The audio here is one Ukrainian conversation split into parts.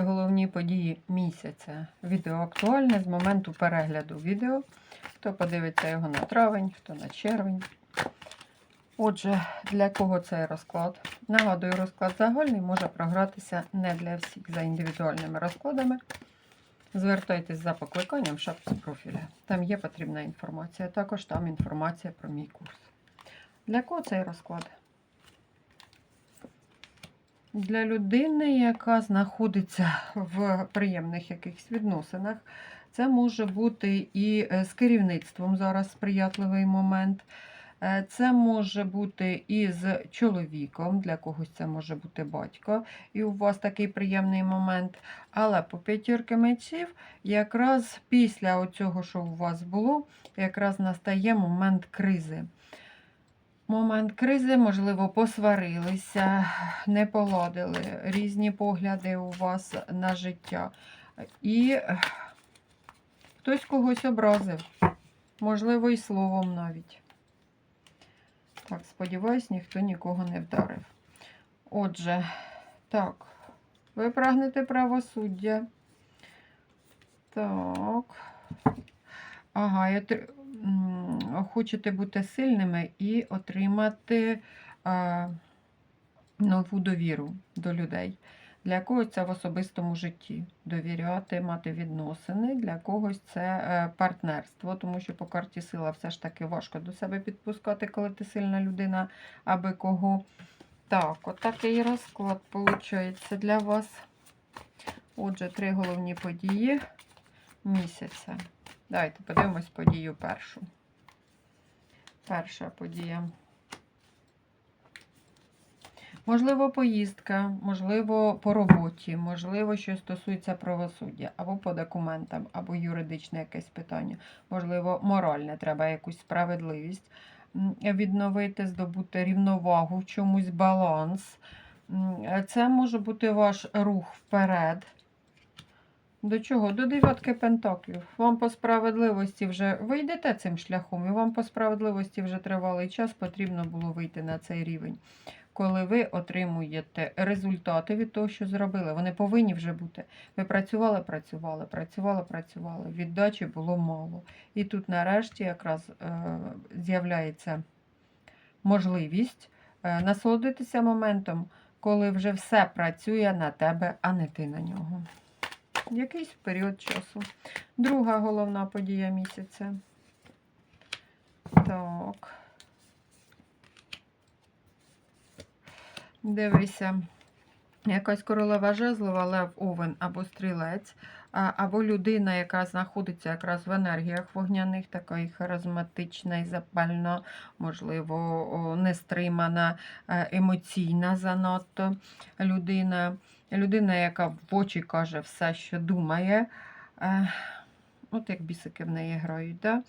Головні події місяця. Відео актуальне з моменту перегляду відео. Хто подивиться його на травень, хто на червень. Отже, для кого цей розклад? Нагадую, розклад загальний може програтися не для всіх за індивідуальними розкладами. Звертайтесь за покликанням в шапці профіля. Там є потрібна інформація. Також там інформація про мій курс. Для кого цей розклад? Для людини, яка знаходиться в приємних якихось відносинах, це може бути і е, з керівництвом зараз сприятливий момент. Е, Це може бути і з чоловіком, для когось це може бути батько, і у вас такий приємний момент. Але по п'ятірки мечів, якраз після цього, що у вас було, якраз настає момент кризи. Момент кризи, можливо, посварилися, не поладили, різні погляди у вас на життя. І хтось когось образив, можливо, і словом навіть. Так, сподіваюсь, ніхто нікого не вдарив. Отже, так, ви прагнете правосуддя. Так. Ага, м, хочете бути сильними і отримати а, нову довіру до людей. Для когось це в особистому житті. Довіряти, мати відносини. Для когось це е, партнерство, тому що по карті сила все ж таки важко до себе підпускати, коли ти сильна людина, аби кого. Так, от розклад виходить для вас. Отже, три головні події місяця. Давайте подивимось подію першу. Перша подія. Можливо, поїздка, можливо, по роботі, можливо, що стосується правосуддя, або по документам, або юридичне якесь питання. Можливо, моральне, треба якусь справедливість відновити, здобути рівновагу в чомусь баланс. Це може бути ваш рух вперед. До чого? До дев'ятки пентаклів. Вам по справедливості вже ви йдете цим шляхом, і вам по справедливості вже тривалий час потрібно було вийти на цей рівень. Коли ви отримуєте результати від того, що зробили, вони повинні вже бути. Ви працювали, працювали, працювали, працювали. Віддачі було мало. І тут, нарешті, якраз е, з'являється можливість е, насолодитися моментом, коли вже все працює на тебе, а не ти на нього якийсь період часу. Друга головна подія місяця. Так. Дивися. Якась королева жезлова, лев, овен або стрілець, або людина, яка знаходиться якраз в енергіях вогняних, така і харизматична, і запальна, можливо, нестримана, е, емоційна занадто людина. Людина, яка в очі каже все, що думає. Е, От як бісики в неї грають. Да?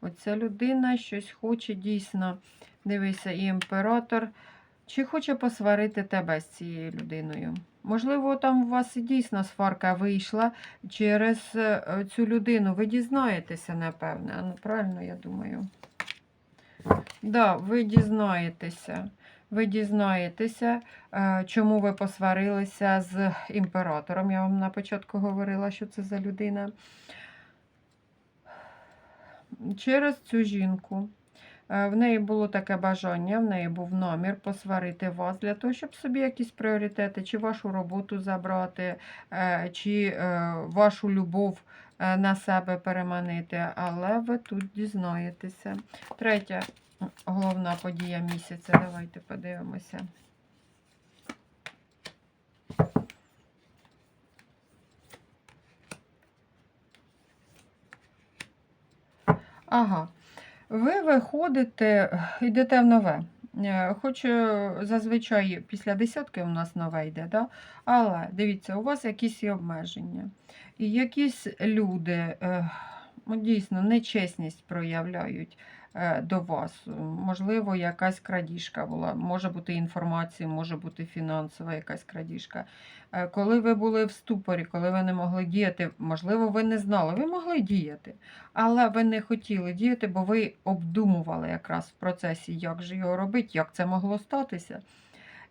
Оця людина щось хоче дійсно. Дивися, і імператор. Чи хоче посварити тебе з цією людиною? Можливо, там у вас і дійсно сварка вийшла через е, цю людину. Ви дізнаєтеся, напевне. Ну, правильно, я думаю. Да, ви дізнаєтеся. Ви дізнаєтеся, е, чому ви посварилися з імператором. Я вам на початку говорила, що це за людина. Через цю жінку. Е, В неї було таке бажання, в неї був намір посварити вас для того, щоб собі якісь пріоритети, чи вашу роботу забрати, е, чи е, вашу любов на себе переманити. Але ви тут дізнаєтеся. Третя головна подія місяця. Давайте подивимося. Ага. Ви виходите, йдете в нове. Е, Хоч е, зазвичай після десятки у нас нове йде, да? але дивіться, у вас якісь є обмеження. І якісь люди е, ну, дійсно нечесність проявляють до вас. Можливо, якась крадіжка була, може бути інформація, може бути фінансова якась крадіжка. Е, Коли ви були в ступорі, коли ви не могли діяти, можливо, ви не знали, ви могли діяти. Але ви не хотіли діяти, бо ви обдумували якраз в процесі, як же його робити, як це могло статися.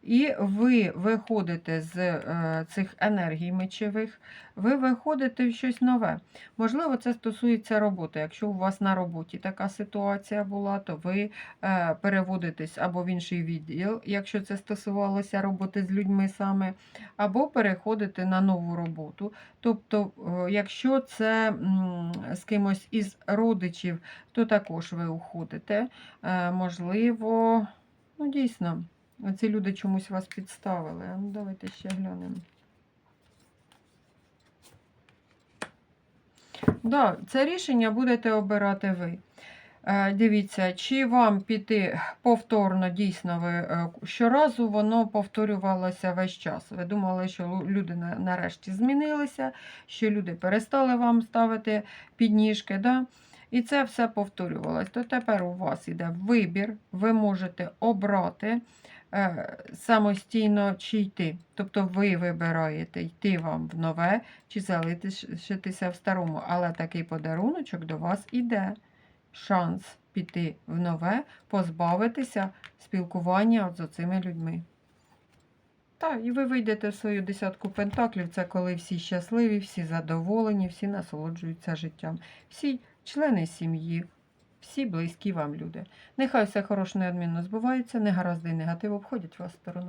І ви виходите з е, цих енергій мечових, ви виходите в щось нове. Можливо, це стосується роботи. Якщо у вас на роботі така ситуація була, то ви е, переводитесь або в інший відділ, якщо це стосувалося роботи з людьми саме, або переходите на нову роботу. Тобто, е, якщо це з кимось із родичів, то також ви уходите. Можливо, ну дійсно, ці люди чомусь вас підставили. Ну, давайте ще глянемо. Да, це рішення будете обирати ви. Е, Дивіться, чи вам піти повторно, дійсно, ви е, щоразу воно повторювалося весь час. Ви думали, що люди нарешті змінилися, що люди перестали вам ставити підніжки, да? і це все повторювалось. То тепер у вас іде вибір, ви можете обрати самостійно чи йти. Тобто ви вибираєте, йти вам в нове чи залишитися в старому. Але такий подаруночок до вас іде шанс піти в нове, позбавитися спілкування з оцими людьми. Так, і ви вийдете в свою десятку пентаклів. Це коли всі щасливі, всі задоволені, всі насолоджуються життям, всі члени сім'ї, всі близькі вам люди. Нехай все хороше неодмінно збувається, негаразди і негатив обходять вас стороною.